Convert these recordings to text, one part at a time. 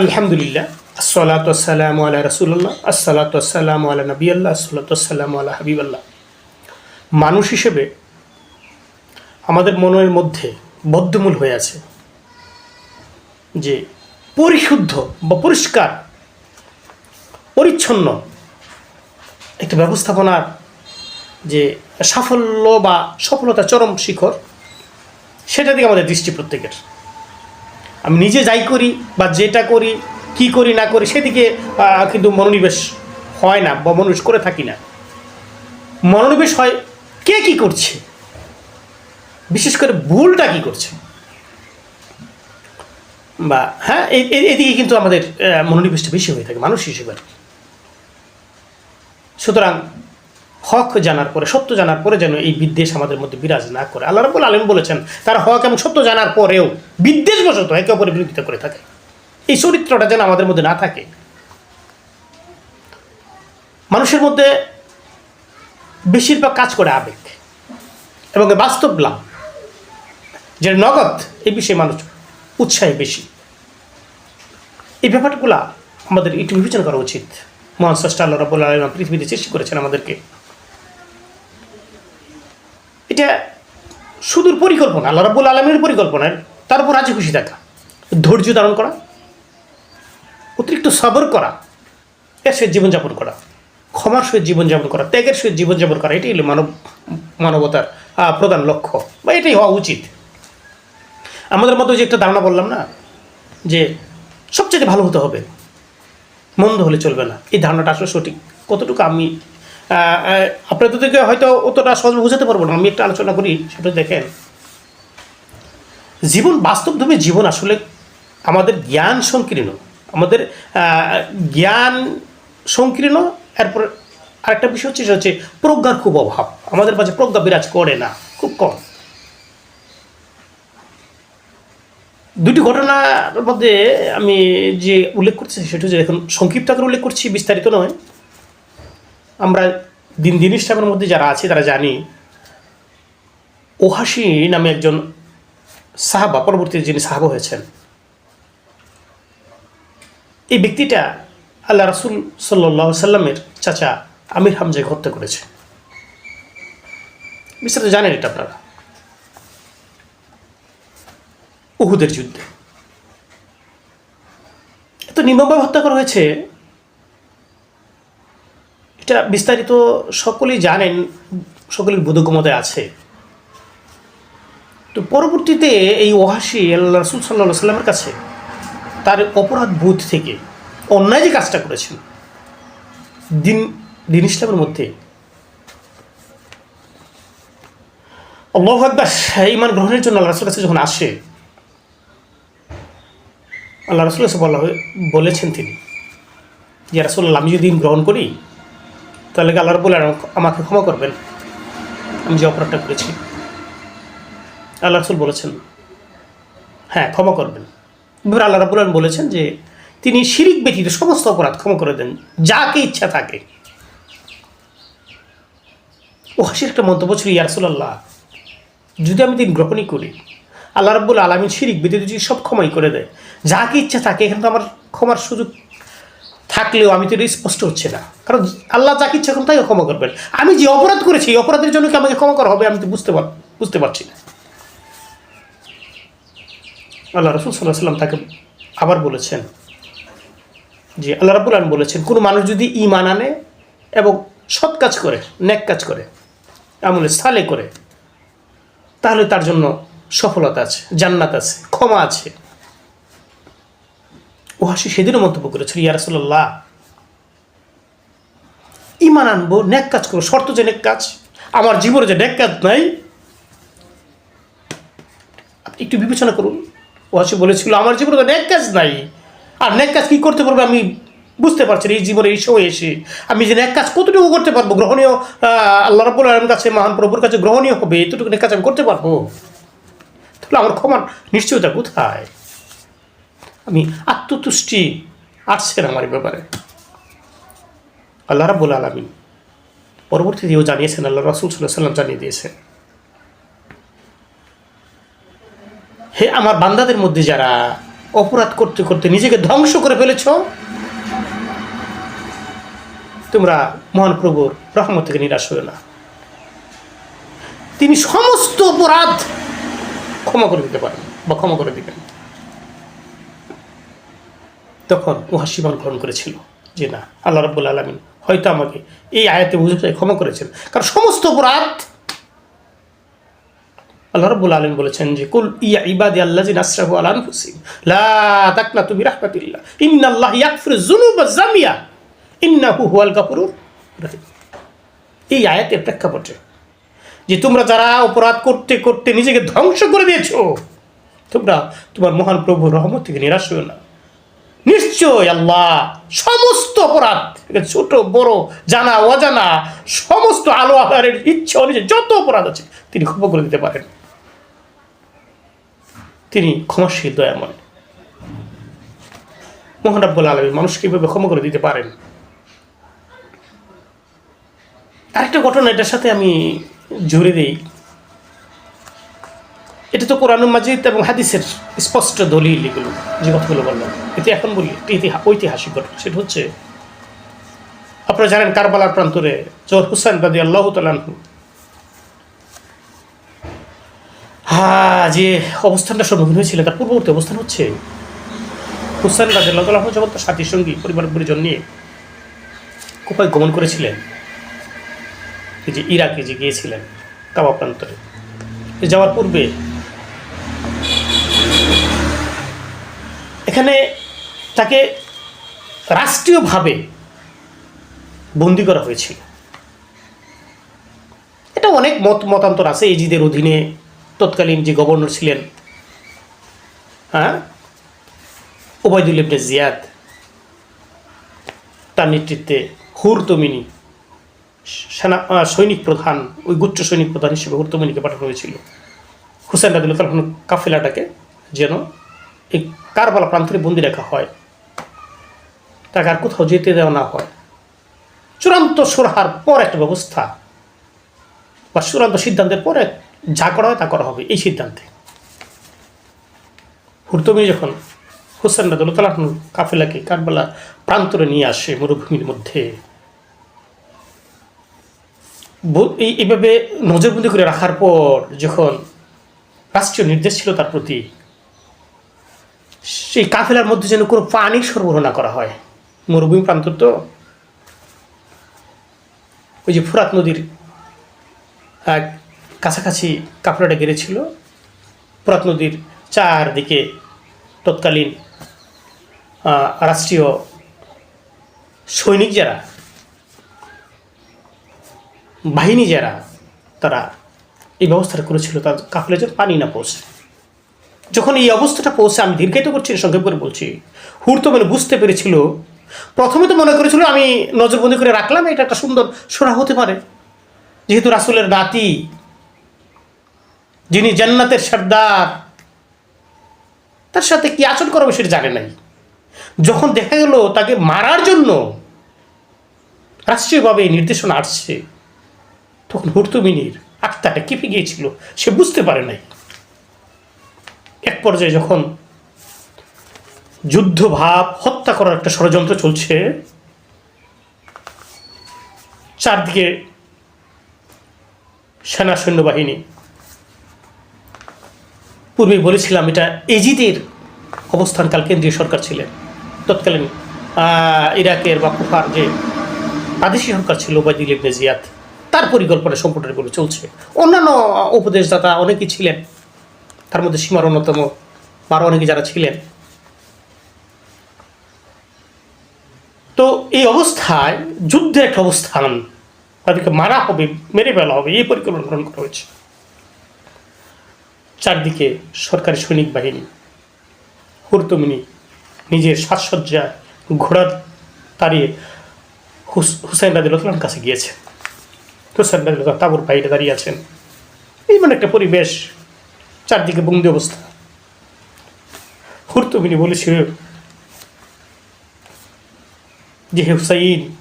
আলহামদুলিল্লাহ, আসসালাতু আসসালামু আলা রাসূলুল্লাহ, আসসালাতু আসসালামু আলা নবিয়াল্লাহ আসসালাতু আসসালামু আলা হাবিবাল্লাহ। মানুষ হিসেবে আমাদের মনের মধ্যে বদ্ধমূল হয়ে আছে যে পরিশুদ্ধ বা পরিষ্কার, পরিচ্ছন্ন একটা ব্যবস্থাপনার যে সাফল্য বা সফলতা চরম শিখর, সেটা দিকে আমাদের দৃষ্টি প্রত্যেকের। আমি নিজে যাই করি বা যেটা করি, কি করি, না করি, সেদিকে কিন্তু মনোনিবেশ হয় না বা মনোনিবেশ করে থাকি না। মনোনিবেশ হয় কে কি করছে? বিশেষ করে ভুলটা কি করছে? বা হ্যাঁ এদিকে কিন্তু আমাদের মনোনিবেশটা বেশি হয়ে থাকে, মানুষ হিসেবে। আর কি। সুতরাং হক জানার পরে, সত্য জানার পরে যেন এই বিদ্বেষ আমাদের মধ্যে বিরাজ না করে। আল্লাহ রাবুল আলম বলেছেন, তারা হক এবং সত্য জানার পরেও বিদ্বেষবশত একে অপরের বিরোধিতা করে থাকে। এই চরিত্রটা যেন আমাদের মধ্যে না থাকে। মানুষের মধ্যে বেশিরভাগ কাজ করে আবেগ এবং বাস্তব লাভ যে নগদ এই বিষয়ে মানুষ উৎসাহে বেশি। এই ব্যাপারগুলা আমাদের একটু বিবেচনা করা উচিত। মহান স্রষ্টা আল্লাহ রব্বুল আলম পৃথিবীতে সৃষ্টি করেছেন আমাদেরকে এটা সুদূর পরিকল্পনা, আল্লাহ রব্বুল আলমের পরিকল্পনায় তার উপর রাজি খুশি থাকা। ধৈর্য ধারণ করা, অতিরিক্ত সবর করা, এর সহিত জীবনযাপন করা, ক্ষমার সহিত জীবনযাপন করা, ত্যাগের সহিত জীবনযাপন করা, এটাই হলো মানব, মানবতার প্রধান লক্ষ্য বা এটাই হওয়া উচিত। আমাদের মধ্যে যে একটা ধারণা বললাম না, যে সবচেয়ে ভালো হতে হবে, মন্দ হলে চলবে না। এই ধারণাটা আসলে সঠিক। কতটুকু আমি আপনাদেরকে হয়তো অতটা সহজ বোঝাতে পারব না। আমি একটা আলোচনা করি, সেটা দেখেন জীবন, বাস্তবধর্মী জীবন আসলে আমাদের জ্ঞান সংকীর্ণ। আমাদের জ্ঞান সংকীর্ণ, এরপর আরেকটা বিষয় হচ্ছে, সেটা হচ্ছে প্রজ্ঞার খুব অভাব। আমাদের মাঝে প্রজ্ঞা বিরাজ করে না, খুব কম। দুটি ঘটনার মধ্যে আমি যে উল্লেখ করছি, সেটা হচ্ছে এখন সংক্ষিপ্ত আকারে উল্লেখ করছি, বিস্তারিত নয়। আমরা দিন দিন ইসলামের মধ্যে যারা আছে, তারা জানি, ওহাসি নামে একজন সাহাবা পরবর্তীতে যিনি সাহাবা হয়েছেন, এই ব্যক্তিটা আল্লাহ রাসুল সাল্লাহ সাল্লামের চাচা আমির হামজাকে হত্যা করেছে। বিস্তারিত জানেন এটা আপনারা? উহুদের যুদ্ধে। এত নির্মমভাবে হত্যা করা হয়েছে, এটা বিস্তারিত সকলেই জানেন, সকলের বোধগমতায় আছে। তো পরবর্তীতে এই ওহাসি আল্লাহ রসুল সাল্লাহ সাল্লামের কাছে তার অপরাধ বোধ থেকে অন্যায় যে কাজটা করেছেন, দিন দিন ইসলামের মধ্যে আল্লাহ ইমান গ্রহণের জন্য আল্লাহ রসুল কাছে যখন আসে, আল্লাহ রসুল কাছে বলা বলেছেন তিনি যে রাসুল্লাহ আমি যদি গ্রহণ করি, তাহলে আল্লাহ রবুল আমাকে ক্ষমা করবেন? আমি যে অপরাধটা করেছি। আল্লাহ রসুল বলেছেন। হ্যাঁ ক্ষমা করবেন। এবার আল্লাহ রাবুল বলেছেন যে, তিনি শিরিক ব্যতীত সমস্ত অপরাধ ক্ষমা করে দেন, যাকে ইচ্ছা থাকে ও হাসির একটা মন্তব্য ছিল ইয়ারসুল্লাহ যদি আমি দিন গ্রহণই করি, আল্লাহ রাব্বুল আলমিন শিরিক ব্যতীত যদি সব ক্ষমাই করে দেয়, যাকে ইচ্ছা থাকে এখানে তো আমার ক্ষমার সুযোগ থাকলেও আমি তো স্পষ্ট হচ্ছে না। কারণ আল্লাহ যাকে ইচ্ছা করেন তাই ক্ষমা করবেন। আমি যে অপরাধ করেছি, এই অপরাধের জন্য কি আমাকে ক্ষমা করা হবে আমি তো বুঝতে পার, বুঝতে পারছি না। আল্লাহ রসুল সাল্লাহ সাল্লাম তাকে আবার বলেছেন যে আল্লাহ রাবুল আলম বলেছেন, কোনো মানুষ যদি ইমান আনে এবং সৎ কাজ করে, নেক কাজ করে, আমলে সালে করে, তাহলে তার জন্য সফলতা আছে, জান্নাত আছে, ক্ষমা আছে। ও হাসি সেদিনও মন্তব্য করেছিল, ইয়া রাসূলুল্লাহ ইমান আনব, নেক কাজ করব শর্ত যে নেক কাজ, আমার জীবনে যে নেক কাজ নাই, আপনি একটু বিবেচনা করুন। ও হাসি বলেছিল, আমার জীবনে তো নেক কাজ নাই। আর নেক কাজ কী করতে পারব আমি বুঝতে পারছি এই জীবনে, এই সময় এসে। আমি যে নেক কাজ কতটুকু করতে পারব? গ্রহণীয় আল্লাহ রাবুল আলমের কাছে মহান প্রভুর কাছে গ্রহণীয় হবে, এতটুকু কাজ আমি করতে পারব? তাহলে আমার ক্ষমার নিশ্চয়তা কোথায়? আমি আত্মতুষ্টি আসছেন আমার ব্যাপারে। আল্লাহ রাবুল আলমিন পরবর্তীতেও জানিয়েছেন, আল্লাহ রসুল সাল্লাহ সাল্লাম জানিয়ে দিয়েছেন হে আমার বান্দাদের মধ্যে যারা অপরাধ করতে করতে নিজেকে ধ্বংস করে ফেলেছ, তোমরা মহান প্রভুর রহমত থেকে নিরাশ হয়ে না। তিনি সমস্ত অপরাধ ক্ষমা করে দিতে পারেন বা ক্ষমা করে দিবেন। তখন উহা সীমান গ্রহণ করেছিল যে না, আল্লাহ রব্বুল আলমিন হয়তো আমাকে এই আয়াতে বুঝে ক্ষমা করেছেন। কারণ সমস্ত অপরাধ আল্লাহ রব্বুল আলম বলেছেন যে, কুল ইয়া ইবাদি আল্লাহ জিন আসরাফু আলান হুসিম লা তাকনা তুমি রাহমাতিল্লাহ ইন্নাল্লাহ ইয়াকফির যুনুব জামিয়া ইন্নাহু হুয়াল গাফুরুর রহিম। এই আয়াতের প্রেক্ষাপটে যে তোমরা যারা অপরাধ করতে করতে নিজেকে ধ্বংস করে দিয়েছ, তোমরা তোমার মহান প্রভু রহমত থেকে নিরাশ হও না। নিশ্চয় আল্লাহ সমস্ত অপরাধ ছোট, বড়, জানা, অজানা, সমস্ত আলো আহারের ইচ্ছা অনুযায়ী যত অপরাধ আছে, তিনি ক্ষমা করে দিতে পারেন। তিনি ক্ষমাশীল, দয়াময়। মোহান আব্বুল আলমী মানুষকে এভাবে ক্ষমা করে দিতে পারেন? আরেকটা ঘটনা এটার সাথে আমি জুড়ে দিই। এটা তো কোরআন মাজিদ এবং হাদিসের স্পষ্ট দলিল এগুলো, যে কথাগুলো বললাম। এতে এখন বলি, একটি ঐতিহাসিক ঘটনা। সেটা হচ্ছে, আপনারা জানেন কারবালার প্রান্তরে জোর হুসাইন রাদি আল্লাহ তালানহু হ্যাঁ যে অবস্থানটা সম্মুখীন হয়েছিল, তার পূর্ববর্তী অবস্থান হচ্ছে? হুসাইন রাজি আল্লাহ তালাহ যখন তার সাথী সঙ্গী, পরিবার পরিজন নিয়ে কোপায় গমন করেছিলেন যে ইরাকে যে গিয়েছিলেন, কাবা প্রান্তরে যাওয়ার পূর্বে, এখানে তাকে রাষ্ট্রীয়ভাবে বন্দি করা হয়েছিল। এটা অনেক মত মতান্তর আছে, এজিদের অধীনে তৎকালীন যে গভর্নর ছিলেন হ্যাঁ? ওবায়দুল ইবনে জিয়াদ, তার নেতৃত্বে হুরতমিনী, সেনা সৈনিক প্রধান, ওই গুচ্ছ সৈনিক প্রধান হিসেবে হুরতমিনীকে পাঠানো হয়েছিল। হুসেন রাদিল্লাহ তালন কাফেলাটাকে যেন এই কারবালা প্রান্তরে বন্দি রাখা হয়। তাকে আর কোথাও যেতে দেওয়া না হয়। চূড়ান্ত সুরাহার পর একটা ব্যবস্থা, বা চূড়ান্ত সিদ্ধান্তের পরে যা করা হয় তা করা হবে এই সিদ্ধান্তে। হুরতমি যখন হুসেন রাদুল্লাহ কাফেলাকে কারবালা প্রান্তরে নিয়ে আসে মরুভূমির মধ্যে এই এইভাবে নজরবন্দি করে রাখার পর যখন রাষ্ট্রীয় নির্দেশ ছিল তার প্রতি সেই কাফেলার মধ্যে যেন কোনো পানি সরবরাহ না করা হয়। মরুভূমি প্রান্ত তো ওই যে ফুরাত নদীর আহ, কাছাকাছি কাফেলাটা গেড়েছিল। ফুরাত নদীর চারদিকে তৎকালীন রাষ্ট্রীয় সৈনিক যারা, বাহিনী যারা, তারা এই ব্যবস্থাটা করেছিল। তার কাফলে যেন পানি না পৌঁছে। যখন এই অবস্থাটা পৌঁছে, আমি দীর্ঘায়িত করছি, সংক্ষেপ করে বলছি। হুড়তো মানে বুঝতে পেরেছিল। প্রথমে তো মনে করেছিল, আমি নজরবন্দি করে রাখলাম, এটা একটা সুন্দর সোনা হতে পারে। যেহেতু রাসুলের নাতি যিনি জান্নাতের সর্দার, তার সাথে কি আচরণ করবে সেটা জানে নাই। যখন দেখা গেল তাকে মারার জন্য রাষ্ট্রীয়ভাবে নির্দেশনা আসছে, তখন হুর্তুমিনীর আত্মাটা কেঁপে গিয়েছিল, সে বুঝতে পারে নাই। এক পর্যায়ে যখন যুদ্ধ ভাব হত্যা করার একটা ষড়যন্ত্র চলছে, চারদিকে সেনা সৈন্যবাহিনী পূর্বে বলেছিলাম, এটা এজিদের অবস্থানকাল কেন্দ্রীয় সরকার ছিলেন। তৎকালীন ইরাকের বা কুফার যে প্রাদেশিক সরকার ছিল ওবায়দুল ইবনে জিয়াদ, তার পরিকল্পনা সম্পূর্ণ করে চলছে। অন্যান্য উপদেশদাতা অনেকেই ছিলেন, তার মধ্যে সীমার অন্যতম আরও অনেকে যারা ছিলেন। তো এই অবস্থায়, যুদ্ধের একটা অবস্থান, তাদেরকে মারা হবে, মেরে ফেলা হবে, এই পরিকল্পনা গ্রহণ করা হয়েছে। চারদিকে সরকারি সৈনিক বাহিনী। হুরতমিনী নিজের সাজসজ্জা ঘোড়ার তাড়িয়ে হুস- হুসাইন রাদিল্লাহর কাছে গিয়েছে। হুসাইন রাদিল্লাহ তাবুর বাইরে দাঁড়িয়ে আছেন। এই মানে একটা পরিবেশ, চারদিকে বন্দি অবস্থা। হুরতমিনী বলেছিল যে হুসাইন,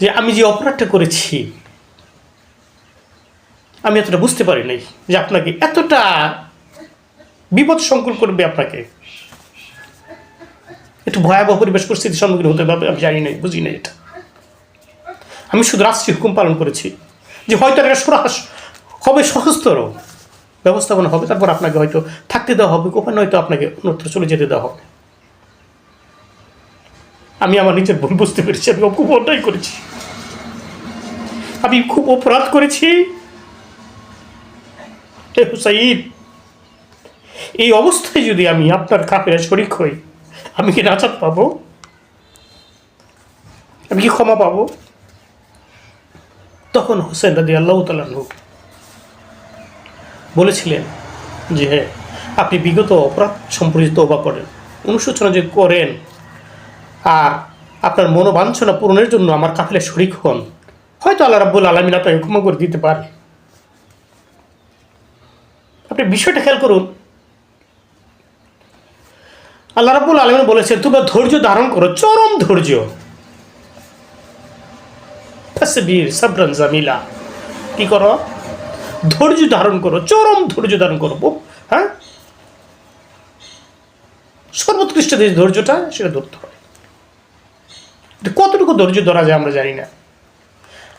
যে আমি যে অপরাধটা করেছি আমি এতটা বুঝতে পারি নাই যে আপনাকে এতটা বিপদ সংকুল করবে আপনাকে। একটু ভয়াবহ পরিবেশ পরিস্থিতির সম্মুখীন হতে হবে, আমি জানি নাই, বুঝি নাই এটা। আমি শুধু রাষ্ট্রীয় হুকুম পালন করেছি যে হয়তো একটা সরাস হবে সহজতর ব্যবস্থাপনা হবে, তারপর আপনাকে হয়তো থাকতে দেওয়া হবে ওখানে হয়তো আপনাকে অন্যত্র চলে যেতে দেওয়া হবে। আমি আমার নিজের ভুল বুঝতে পেরেছি, আমি খুব অন্যায় করেছি। আমি খুব অপরাধ করেছি। হুসাইন এই অবস্থায় যদি আমি আপনার কাপের শরিক হই, আমি কি নাচাত পাবো? আমি কি ক্ষমা পাবো? তখন হোসেন রাজি আল্লাহ তালু বলেছিলেন যে হ্যাঁ আপনি বিগত অপরাধ সম্পর্কিত অবা করেন, অনুশোচনা যে করেন, আর আপনার মনোবাঞ্ছনা পূরণের জন্য আমার কাফেলে শরিক হন, হয়তো আল্লাহ রাব্বুল আলমিন আপনাকে ক্ষমা করে দিতে পারে। বিষয়টা খেয়াল করুন। আল্লাহ রাব্বুল আলমিন বলেছেন, তোমরা ধৈর্য ধারণ করো, চরম ধৈর্য। কি করো? ধৈর্য ধারণ করো, চরম ধৈর্য ধারণ করো। হ্যাঁ? সর্বোৎকৃষ্ট যে ধৈর্যটা, সেটা ধরতে হয় কতটুকু ধৈর্য ধরা যায় আমরা জানি না।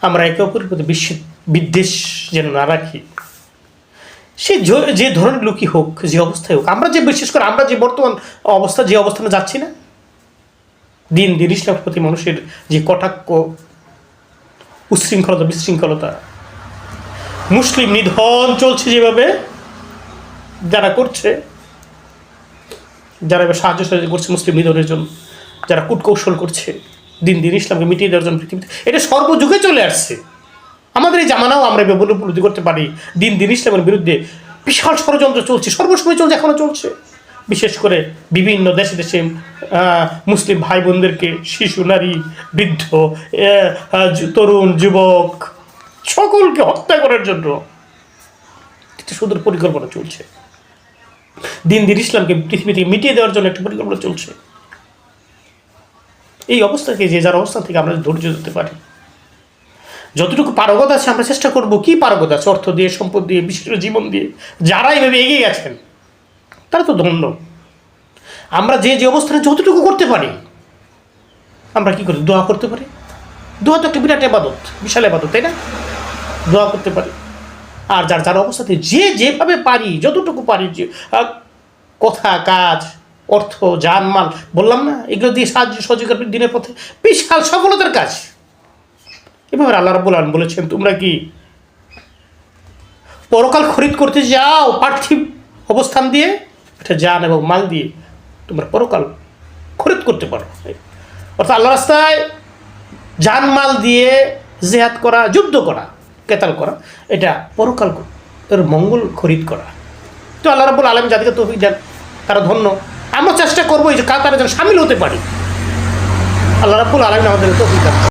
আমরা একে অপরের প্রতি বিশ্ব বিদ্বেষ যেন না রাখি। সে য- ধরনের লোকই হোক, যে অবস্থায় হোক, আমরা যে, বিশেষ করে আমরা যে বর্তমান অবস্থা, যে অবস্থানে যাচ্ছি না, দিন দিন ইসলামের প্রতি মানুষের যে কটাক্ষ, উচ্ছৃঙ্খলতা, বিশৃঙ্খলতা, মুসলিম নিধন চলছে যেভাবে, যারা করছে, যারা সাহায্য সাহায্য করছে মুসলিম নিধনের জন্য, যারা কূটকৌশল করছে, দিন দিন ইসলামকে মিটিয়ে দেওয়ার জন্য পৃথিবীতে, এটা সর্বযুগে চলে আসছে। আমাদের এই জামানাও আমরা উপলব্ধি করতে পারি। দিন দিন ইসলামের বিরুদ্ধে বিশাল ষড়যন্ত্র চলছে, সর্বসময় চলছে এখনও চলছে। বিশেষ করে বিভিন্ন দেশে দেশে মুসলিম ভাই বোনদেরকে শিশু, নারী, বৃদ্ধ তরুণ, যুবক, সকলকে হত্যা করার জন্য একটা সুন্দর পরিকল্পনা চলছে। দিন দিন ইসলামকে পৃথিবী থেকে মিটিয়ে দেওয়ার জন্য একটা পরিকল্পনা চলছে। এই অবস্থাকে যে যার অবস্থা থেকে আমরা ধৈর্য ধরতে পারি। যতটুকু পারগত আছে, আমরা চেষ্টা করব কি পারগত আছে, অর্থ দিয়ে, সম্পদ দিয়ে বিশেষ করে জীবন দিয়ে। যারা এইভাবে এগিয়ে গেছেন, তারা তো ধন্য। আমরা যে যে অবস্থানে যতটুকু করতে পারি, আমরা কি করি? দোয়া করতে পারি। দোয়া তো একটা বিরাট এবাদত বিশাল এবাদত তাই না? দোয়া করতে পারি। আর যার যার অবস্থাতে যে যেভাবে পারি, যতটুকু পারি, যে কথা, কাজ, অর্থ, জানমাল, বললাম না, এগুলো দিয়ে সাহায্য সহযোগিতার দিনের পথে বিশাল সফলতার কাজ। এভাবে আল্লাহ রাবুল আলম বলেছেন, তোমরা কি পরকাল খরিদ করতে যাও পার্থিব অবস্থান দিয়ে? এটা জান এবং মাল দিয়ে তোমরা পরকাল খরিদ করতে পারো। অর্থাৎ আল্লাহ রাস্তায় জান, মাল দিয়ে জেহাদ করা, যুদ্ধ করা, কেতাল করা, এটা পরকাল এর মঙ্গল খরিদ করা। তো আল্লাহ রাবুল আলম যাদেরকে তৌফিক দেন, তারা ধন্য। আমরা চেষ্টা করব যে তারা যেন সামিল হতে পারি। আল্লাহ রাবুল আলমিন আমাদের দেন